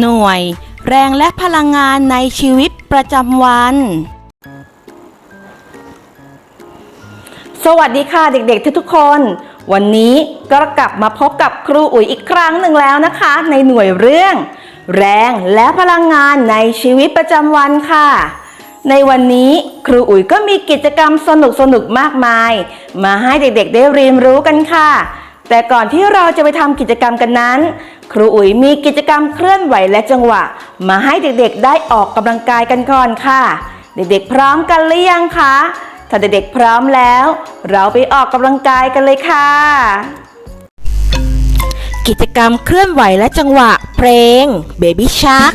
หน่วย แรงและพลังงานในชีวิต ประจำวัน สวัสดีค่ะเด็กๆ ทุกๆคน วันนี้ก็กลับมาพบกับครูอุ๋ยอีกครั้งหนึ่งแล้วนะคะ ในหน่วยเรื่อง แรงและพลังงานในชีวิตประจำวันค่ะในวันนี้ครูอุ๋ยก็มีกิจกรรมสนุกๆมากมาย มาให้เด็กๆได้เรียนรู้กันค่ะ แต่ก่อนที่เราจะไปทำกิจกรรมกันนั้น ครูอุ๋ยมีกิจกรรมเคลื่อนไหวและจังหวะ มาให้เด็กๆได้ออกกำลังกายกันก่อนค่ะ เด็กๆพร้อมกันหรือยังคะถ้าเด็กๆพร้อมแล้ว เราไปออกกำลังกายกันเลยค่ะ กิจกรรมเคลื่อนไหวและจังหวะ เพลง Baby Shark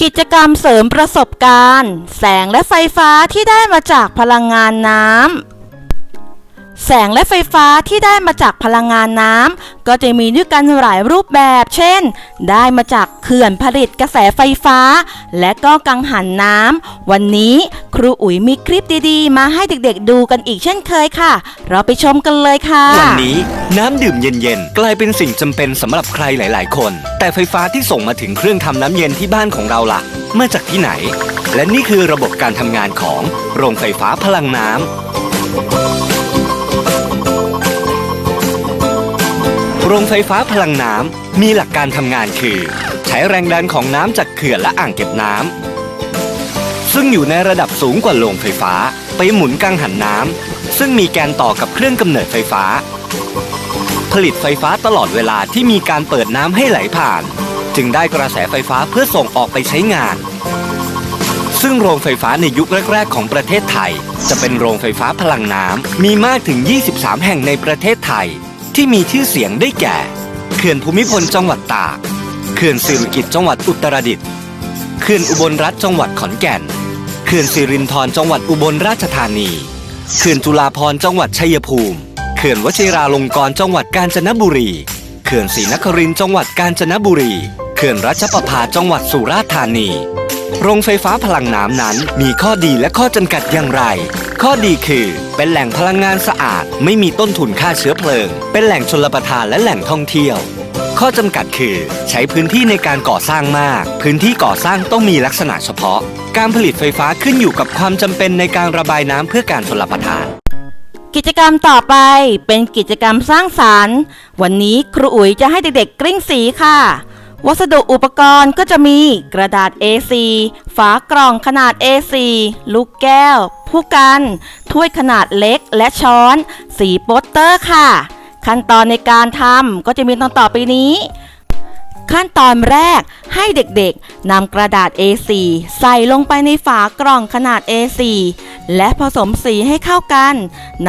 กิจกรรมเสริมประสบการณ์ แสงและไฟฟ้าที่ได้มาจากพลังงานน้ำ แสงและไฟฟ้าที่ได้มาจากพลังงานน้ำก็จะมีด้วยกันหลายรูปแบบ เช่น ได้มาจากเขื่อนผลิตกระแสไฟฟ้า และก็กังหันน้ำ วันนี้ครูอุ๋ยมีคลิปดีๆ มาให้เด็กๆดูกันอีกเช่นเคยค่ะ เราไปชมกันเลยค่ะ วันนี้น้ำดื่มเย็นๆ กลายเป็นสิ่งจำเป็นสำหรับใครหลาย ๆ คน แต่ไฟฟ้าที่ส่งมาถึงเครื่องทำน้ำเย็นที่บ้านของเราล่ะมาจากที่ไหน และนี่คือระบบการทำงานของโรงไฟฟ้าพลังน้ำ โรงไฟฟ้าพลังน้ำมีหลักการทำงานคือ ใช้แรงดันของน้ำจากเขื่อนและอ่างเก็บน้ำซึ่งอยู่ในระดับสูงกว่าโรงไฟฟ้า ไปหมุนกังหันน้ำซึ่งมีแกนต่อกับเครื่องกำเนิดไฟฟ้า ผลิตไฟฟ้าตลอดเวลาที่มีการเปิดน้ำให้ไหลผ่าน จึงได้กระแสไฟฟ้าเพื่อส่งออกไปใช้งาน ซึ่งโรงไฟฟ้าในยุคแรก ๆ ของประเทศไทย จะเป็นโรงไฟฟ้าพลังน้ำมีมากถึง 23 แห่งในประเทศไทย ที่มีชื่อเสียงได้แก่ เขื่อนภูมิพลจังหวัดตาก เขื่อนสิริกิติ์จังหวัดอุตรดิตถ์ เขื่อนอุบลรัฐจังหวัดขอนแก่น เขื่อนสิรินธรจังหวัดอุบลราชธานี เขื่อนจุฬาภรณ์จังหวัดชัยภูมิ เขื่อนวชิราลงกรณ์จังหวัดกาญจนบุรี เขื่อนศรีนครินทร์จังหวัดกาญจนบุรี เขื่อนรัชประภาจังหวัดสุราษฎร์ธานี โรงไฟฟ้าพลังน้ำนั้นมีข้อดีและข้อจำกัดอย่างไร ข้อดีคือ เป็นแหล่งพลังงานสะอาด ไม่มีต้นทุนค่าเชื้อเพลิง เป็นแหล่งชลประทานและแหล่งท่องเที่ยว ข้อจำกัดคือ ใช้พื้นที่ในการก่อสร้างมาก พื้นที่ก่อสร้างต้องมีลักษณะเฉพาะ การผลิตไฟฟ้าขึ้นอยู่กับความจำเป็นในการระบายน้ำเพื่อการชลประทาน กิจกรรมต่อไปเป็นกิจกรรมสร้างสารรค์ วันนี้ครูอุ๋ยจะให้เด็กๆกลิ้งสีค่ะ วัสดุอุปกรณ์ก็จะมีกระดาษ A4 ฝากล่องขนาด A4 ลูกแก้ว ผู้กัน ถ้วยขนาดเล็กและช้อน สีโปสเตอร์ค่ะ ขั้นตอนในการทำก็จะมีตอนต่อไปนี้ ขั้นตอนแรกให้เด็กๆนำกระดาษ A4 ใส่ลงไปในฝากล่องขนาด A4 และผสมสีให้เข้ากัน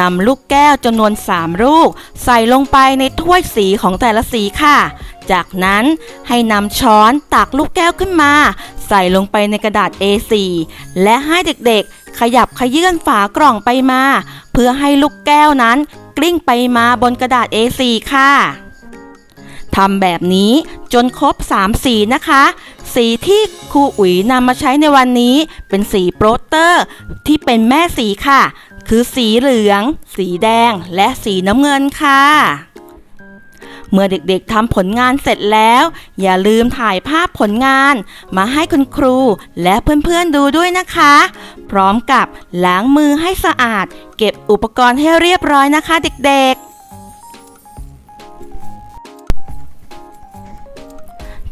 นำลูกแก้วจำนวน 3 ลูก ใส่ลงไปในถ้วยสีของแต่ละสีค่ะ จากนั้นให้นำช้อนตักลูกแก้วขึ้นมา ใส่ลงไปในกระดาษ A4 และให้เด็กๆ ขยับขยื่นฝากล่องไปมา เพื่อให้ลูกแก้วนั้น กลิ้งไปมาบนกระดาษ A4 ค่ะทำแบบนี้จนครบ 3 สีนะคะ สีที่ครูอุ๋ยนำมาใช้ในวันนี้ เป็นสีโปรเตอร์ ที่เป็นแม่สีค่ะ คือสีเหลือง สีแดง และสีน้ำเงินค่ะ เมื่อเด็กๆทำผลงานเสร็จแล้ว อย่าลืมถ่ายภาพผลงาน มาให้คุณครูและเพื่อนๆดูด้วยนะคะ พร้อมกับล้างมือให้สะอาด เก็บอุปกรณ์ให้เรียบร้อยนะคะเด็กๆ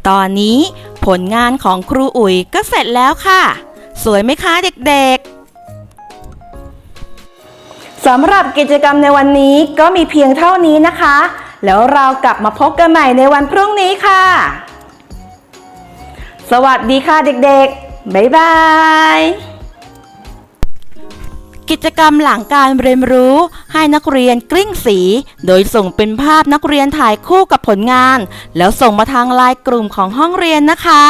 ตอนนี้ผลงานของครูอุ๋ยก็เสร็จแล้วค่ะ สวยไหมคะเด็กๆสำหรับกิจกรรมในวันนี้ก็มีเพียงเท่านี้นะคะ แล้วเรากลับมาพบกันใหม่ในวันพรุ่งนี้ค่ะ สวัสดีค่ะเด็กๆ บ๊ายบาย กิจกรรมหลังการเรียนรู้ให้นักเรียนกลิ้งสี โดยส่งเป็นภาพนักเรียนถ่ายคู่กับผลงาน แล้วส่งมาทางไลน์กลุ่มของห้องเรียนนะคะ